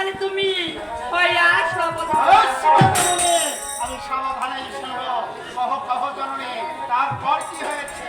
তাহলে তুমি। হইয়া সর্বদা আমি সমাধানে সহ কহ জননে তারপর কি হয়েছে?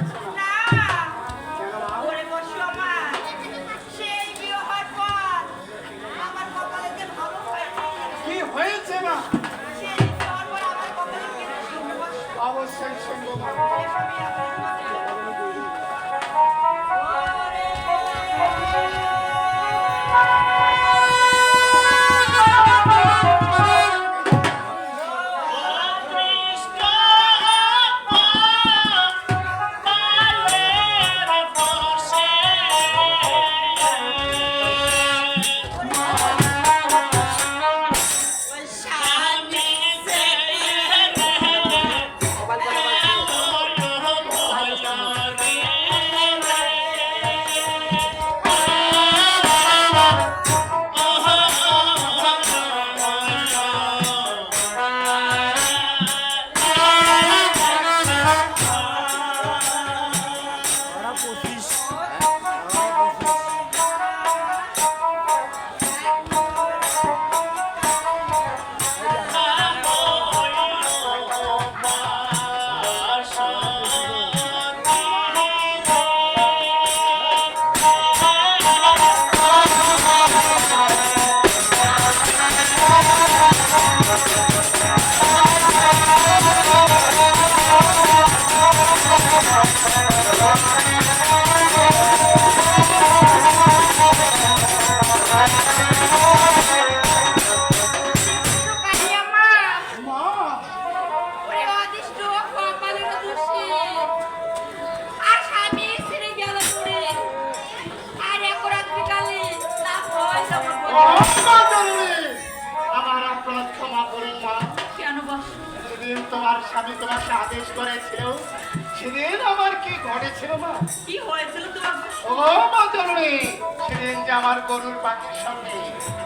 আমার পাখির সঙ্গে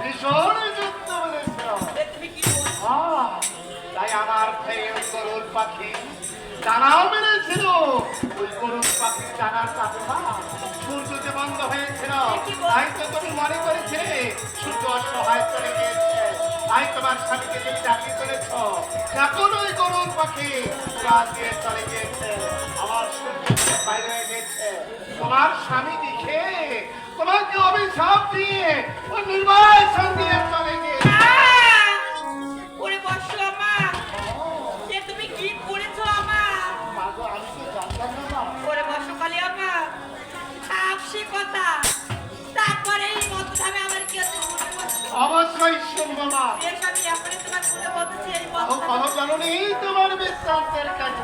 ভীষণ কি বলছো? তাই আমার গরুর পাখি ডানাও মেরেছিল। ওই গরুর পাখির ডানার চাপা সূর্য যে বন্ধ হয়েছিল। তাই তো তুমি মনে করেছিলে সূর্য অসহায় চলে গিয়েছে। তাই তোমার স্বামীকে তুমি চাকরি করেছ এখন ওই গরুর পাখি, রাত দিয়ে চলে গিয়েছে। আমার সূর্য বাইরে হয়ে গেছে তোমার স্বামী দেখে তোমাকে অভিশাপ দিয়ে ও নির্বাচন দিয়ে চলে গিয়েছে ওরে বসো আমার যে তুমি কি করেছ আমি। ওরে বসো কালি আমার আপসি কথা। তারপরে এই মত আমার কি আছে অবশ্যই শুনব মা। বেশ আমি এখনই তোমার বলতেছি এই তোমার বৃত্তান্তের কাছে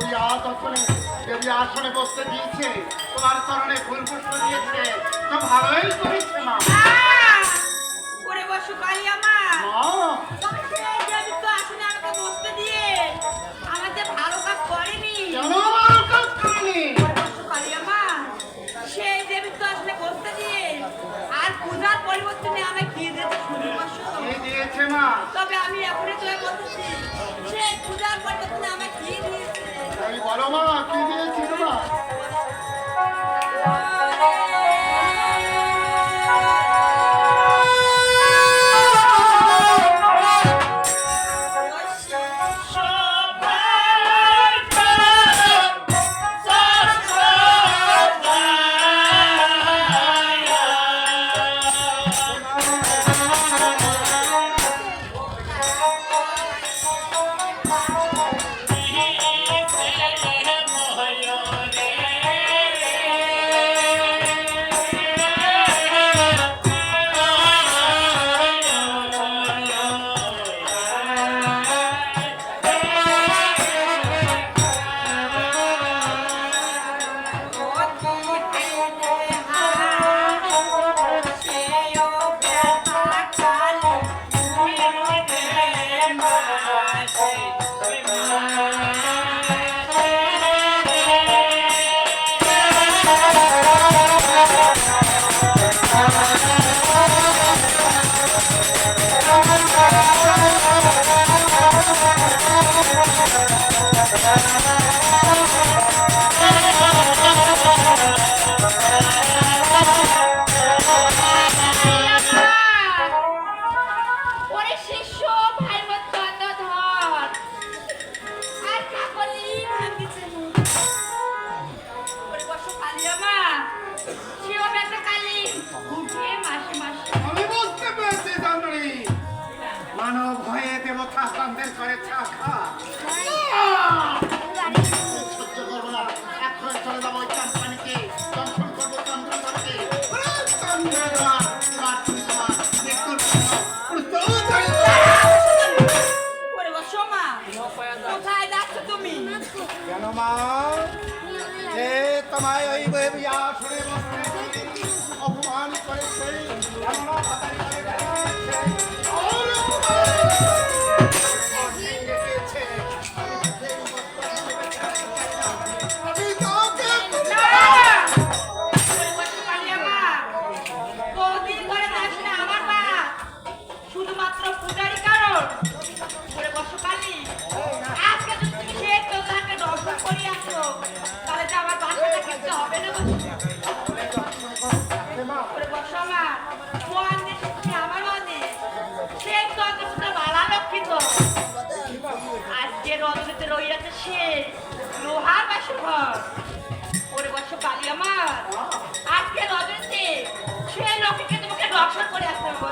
আজ অতনে দেবী আসনে বসতে দিয়েছে। তোমার চরণে ফুল পুষ্প দিয়েছে। তো ভালোই করেছে মা। করে বসু কালি আমার। তবে দেবী তো আসলে আমাকে বসতে দিয়ে আমাদের ভালো কাজ করেনি। সেই দেবী তো আসলে বসতে দিয়ে আর পূজার পরিবর্তনে আমায় কি দিয়েছে শুনি বসু। দিয়েছে মা। তবে আমি এখনই তোকে বলতেছি সেই পূজার পরিবর্তনে আমায় কি দিয়েছে। বলো মা কি দিয়েছি মা সে লোহার বাসঘর ওরে বছর পালি আমার। আজকে রজনীতে সে লোককে তোমাকে রক্ষা করে আসতে হবে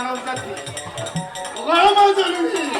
মানব জাতি মানব জাতি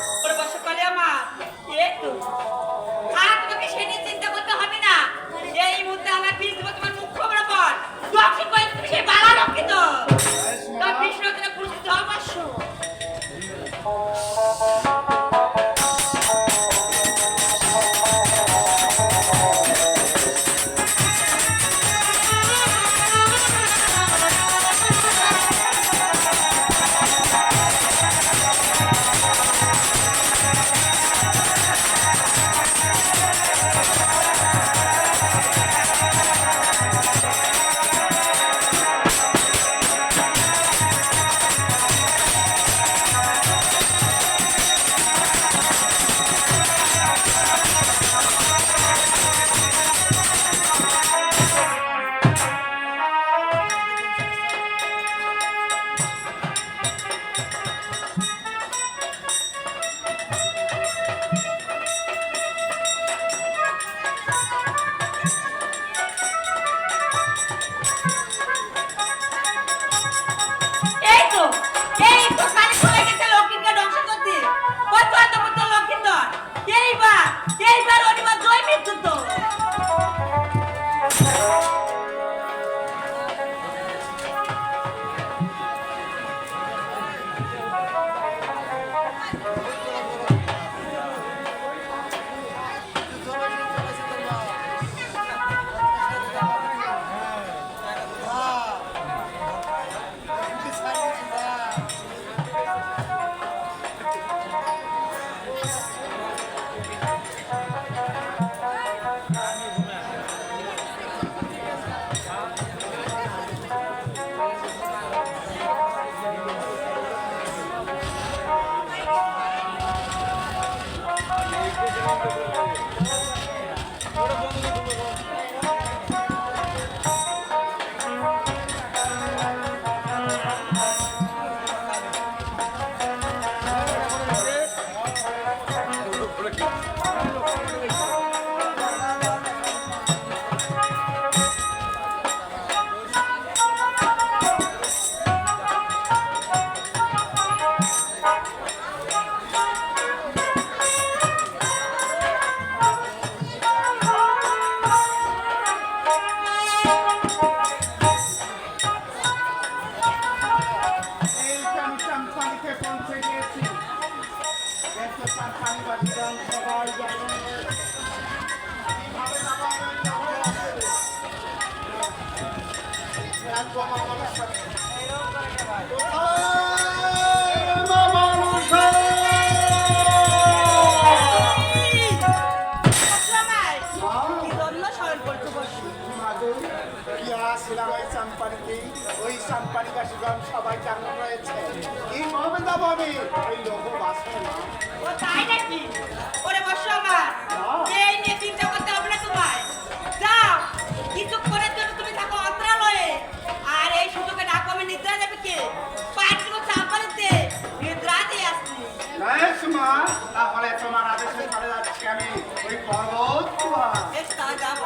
বক্সিং করেছি তুমি সেই বাড়ার রক্ষিত। ওই চাম্পানিতে ওই চাম্পানি বাসীগণ সবাই জানানো রয়েছে কীভাবে যাব আমি ওই লোক বাসে না। ও তাই নাকি? ওরে বসো আমার। এই নিয়ে চিন্তা করতে হবে না তোমায়। যাও কিছুক্ষণের জন্য তুমি থাকো অন্ত্রালয়ে। আর এই সুযোগে ডাকো আমি নিদ্রা যাবে কে? পাঁচগুলো চাপালিতে নিদ্রাতে আসছি মা তাহলে তোমার আদেশে চলে যাচ্ছি আমি। ওই পর্বত গুহা। যাব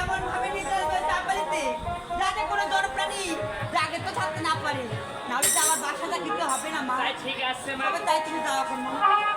এমন ভাবে নিদ্রা দেবে চাপবালিতে যাতে কোনো জনপ্রাণী জাগে তো থাকতে না পারে তো আমার বাসাটা দিতে হবে না মা ঠিক আছে মা তবে তাই তুমি যাও এখন মা